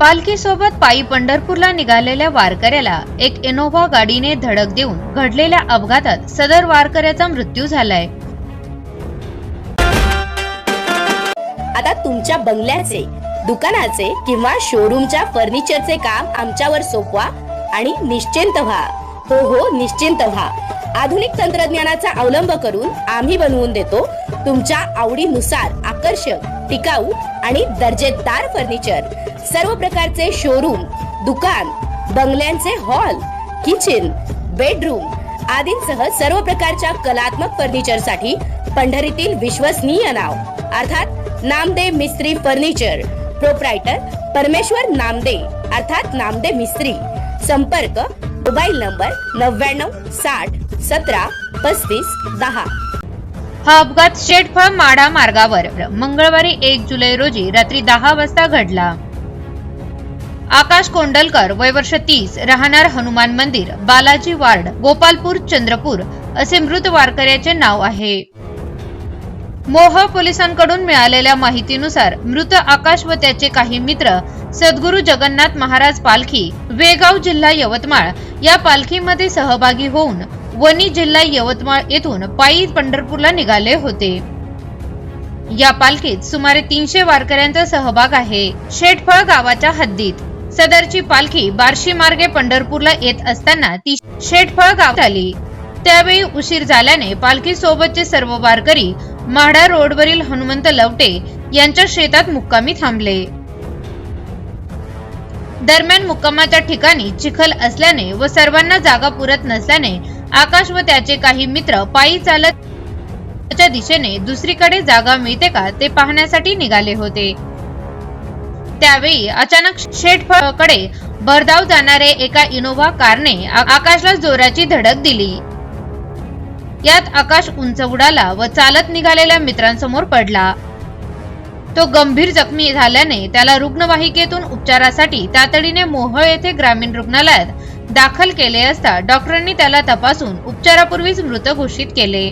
पालखीसोबत पायी पंढरपूरला निघालेल्या वारकऱ्याला एक इनोव्हा गाडीने धडक देऊन घडलेल्या अपघातात सदर वारकऱ्याचा मृत्यू झालाय. आता तुमच्या बंगल्याचे दुकानाचे किंवा शोरूमच्या फर्निचरचे काम आमच्यावर सोपवा आणि निश्चिंत व्हा. हो हो निश्चिंत व्हा. आधुनिक तंत्रज्ञानाचा अवलंब करून आम्ही बनवून देतो तुमच्या आवडीनुसार आकर्षक टिकाऊ आणि दर्जेदार फर्निचर सर्व प्रकारचे शोरूम दुकान बंगल्यांचे हॉल किचन बेडरूम आदींसह सर्व प्रकारच्या कलात्मक फर्निचरसाठी पंढरीतील विश्वसनीय नाव. अर्थात नामदेव मिस्त्री फर्निचर. प्रोप्रायटर परमेश्वर नामदे अर्थात नामदे मिस्त्री. संपर्क मोबाईल नंबर नव्याण्णव साठ सतरा पस्तीस दहा. हा अपघात शेटफळ माडा मार्गावर. मंगळवारी एक जुलै रोजी रात्री दहा वाजता घडला. आकाश कोंडलकर वय वर्ष तीस राहणार हनुमान मंदिर बालाजी वार्ड गोपालपूर चंद्रपूर असे मृत वारकऱ्याचे नाव आहे. मोह पोलिसांकडून मिळालेल्या माहितीनुसार मृत आकाश व त्याचे काही मित्र सद्गुरू जगन्नाथ महाराज पालखी वेगाव जिल्हा यवतमाळ या पालखीमध्ये सहभागी होऊन वनी जिल्हा यवतमाळ येथून पायी पंढरपूरला निघाले होते. या पालखीत सुमारे तीनशे वारकऱ्यांचा सहभाग आहे. शेटफळ गावाच्या हद्दीत. सदरची पालखी बार्शी मार्गे पंढरपूरला येत असताना ती शेटफळ गावात आली. त्यावेळी उशीर झाल्याने पालखी सोबतचे सर्व वारकरी म्हाडा रोडवरील हनुमंत लवटे यांच्या शेतात मुक्कामी थांबले. दरम्यान मुक्कामाच्या ठिकाणी चिखल असल्याने व सर्वांना जागा पुरत नसल्याने आकाश व त्याचे काही मित्र पायी चालत दिशेने दुसरीकडे जागा मिळते का ते पाहण्यासाठी निघाले होते. त्यावेळी अचानक शेटफळकडे भरधाव जाणारे एका इनोव्हा कारने आकाशला जोराची धडक दिली. यात आकाश उंच उडाला व चालत निघालेल्या मित्रांसमोर पडला. तो गंभीर जखमी झाल्याने त्याला रुग्णवाहिकेतून उपचारासाठी तातडीने मोहळ येथे ग्रामीण रुग्णालयात दाखल केले असता डॉक्टरांनी त्याला तपासून उपचारापूर्वीच मृत घोषित केले.